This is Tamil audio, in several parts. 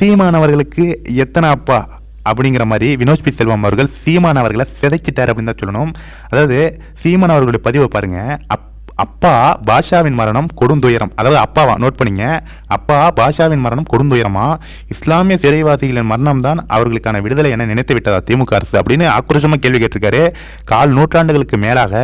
சீமானவர்களுக்கு எத்தனை அப்பா அப்படிங்கிற மாதிரி வினோத் பி. செல்வம் அவர்கள் சீமான் அவர்களை சிதைச்சிட்டார் அப்படின்னு தான் சொல்லணும். அதாவது சீமான் அவர்களுடைய பதிவை பாருங்கள் அப் அப்பா பாஷாவின் மரணம் கொடுந்துயரம் அதாவது அப்பாவா நோட் பண்ணிங்க. அப்பா பாஷாவின் மரணம் கொடுந்துயரமா இஸ்லாமிய சிறைவாசிகளின் மரணம் தான் அவர்களுக்கான விடுதலை என நினைத்து விட்டதா திமுக அரசு அப்படின்னு ஆக்ரோஷமாக கேள்வி கேட்டிருக்காரு. கால் நூற்றாண்டுகளுக்கு மேலாக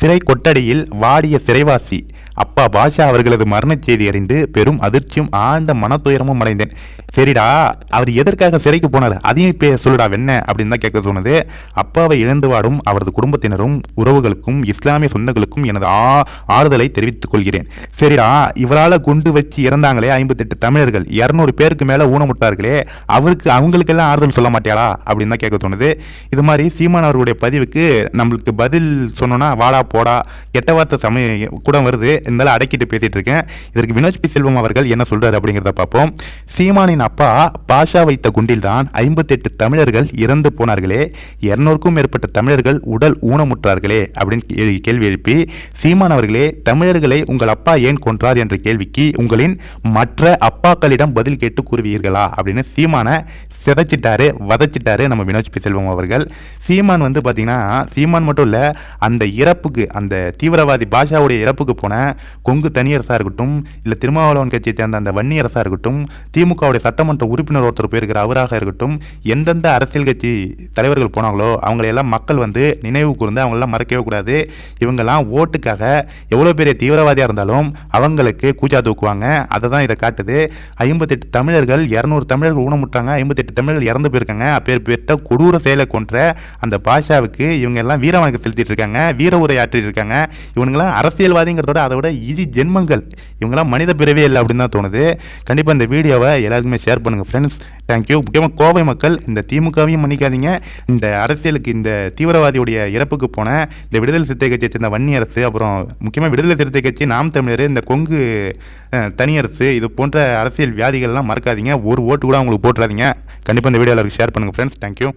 சிறை கொட்டடியில் வாடிய சிறைவாசி அப்பா பாஷா அவர்களது மரணச் செய்தி அறிந்து பெரும் அதிர்ச்சியும் ஆழ்ந்த மனத்துயரமும் அடைந்தேன். சரிடா அவர் எதற்காக சிறைக்கு போனார்? அதையும் இப்போ சொல்லுடா வெண்ண அப்படின்னு தான் கேட்க சொன்னது. அப்பாவை இழந்து வாடும் அவரது குடும்பத்தினரும் உறவுகளுக்கும் இஸ்லாமிய சொந்தங்களுக்கும் எனது ஆ ஆறுதலை தெரிவித்துக் கொள்கிறேன். சரிடா இவரால் குண்டு வச்சு இறந்தாங்களே ஐம்பத்தெட்டு தமிழர்கள். இரநூறு பேருக்கு மேலே ஊனமுட்டார்களே. அவருக்கு அவங்களுக்கெல்லாம் ஆறுதல் சொல்ல மாட்டியாளா? அப்படின்னு தான் கேட்க தோணுது. இது மாதிரி சீமான் அவர்களுடைய பதிவுக்கு நம்மளுக்கு பதில் சொன்னோன்னா வாடா போடா கெட்ட வார்த்தை சமய கூட வருது. இருந்தாலும் அடக்கிட்டு பேசிட்டு இருக்கேன் இதற்கு வினோஜ் பி. செல்வம் அவர்கள் என்ன சொல்றாரு அப்படிங்கிறத பார்ப்போம். சீமானின் அப்பா பாஷா வைத்த குண்டில் தான் ஐம்பத்தெட்டு தமிழர்கள் இறந்து போனார்களே. இருநூறுக்கும் மேற்பட்ட தமிழர்கள் உடல் ஊனமுற்றார்களே அப்படின்னு கேள்வி எழுப்பி சீமான் அவர்களே தமிழர்களை உங்கள் அப்பா ஏன் கொன்றார்? என்ற கேள்விக்கு உங்களின் மற்ற அப்பாக்களிடம் பதில் கேட்டு கூறுவீர்களா அப்படின்னு சீமானை சிதைச்சிட்டாரு வதச்சிட்டாரு நம்ம வினோஜ் பி. செல்வம் அவர்கள். சீமான் வந்து பார்த்தீங்கன்னா சீமான் மட்டும் இல்லை அந்த இறப்புக்கு அந்த தீவிரவாதி பாஷாவுடைய இறப்புக்கு போன கொங்கு தனியரசாக இருக்கட்டும் இல்லை திருமாவளவன் கட்சியை சேர்ந்த அந்த வன்னியரசாக இருக்கட்டும் திமுகவுடைய சட்டமன்ற உறுப்பினர் ஒருத்தர் போயிருக்கிற அவராக இருக்கட்டும் எந்தெந்த அரசியல் கட்சி தலைவர்கள் போனாங்களோ அவங்களையெல்லாம் மக்கள் வந்து நினைவு கூர்ந்து அவங்களெல்லாம் மறக்கவே கூடாது. இவங்கெல்லாம் ஓட்டுக்காக எவ்வளோ பெரிய தீவிரவாதியாக இருந்தாலும் அவங்களுக்கு கூச்சா தூக்குவாங்க. அதை தான் இதை காட்டுது. ஐம்பத்தெட்டு தமிழர்கள் இரநூறு தமிழர்கள் ஊனமுட்டாங்க ஐம்பத்தெட்டு தமிழர்கள் இறந்து போயிருக்காங்க. அப்பேற்பட்ட கொடூர செயலை கொன்ற அந்த பாஷாவுக்கு இவங்க எல்லாம் வீரவணக்கம் செலுத்திட்டு இருக்காங்க. வீர உரை ஆற்றிட்டு இருக்காங்க. இவனுங்களாம் அரசியல்வாதிங்கிறதோட அதை விட இரு ஜென்மங்கள். இவங்கெல்லாம் மனித பிறவே இல்லை அப்படின்னு தான் தோணுது. கண்டிப்பாக இந்த வீடியோவை எல்லாருக்குமே ஷேர் பண்ணுங்கள் ஃப்ரெண்ட்ஸ் தேங்க்யூ முக்கியமாக கோவை மக்கள் இந்த திமுகவையும் மன்னிக்காதீங்க. இந்த அரசியலுக்கு இந்த தீவிரவாதியுடைய இறப்புக்கு போன இந்த விடுதலை சிறுத்தை கட்சியை சேர்ந்த வன்னி அரசு அப்புறம் முக்கியமாக விடுதலை சிறுத்தை கட்சி நாம் தமிழர் இந்த கொங்கு தனியரசு இது போன்ற அரசியல் வியாதிகள்லாம் மறக்காதீங்க. ஒரு ஓட்டு கூட அவங்களுக்கு போட்டுறாதீங்க. கண்டிப்பாக இந்த வீடியோ எல்லாருக்கும் ஷேர் பண்ணுங்கள் ஃப்ரெண்ட்ஸ் தேங்க்யூ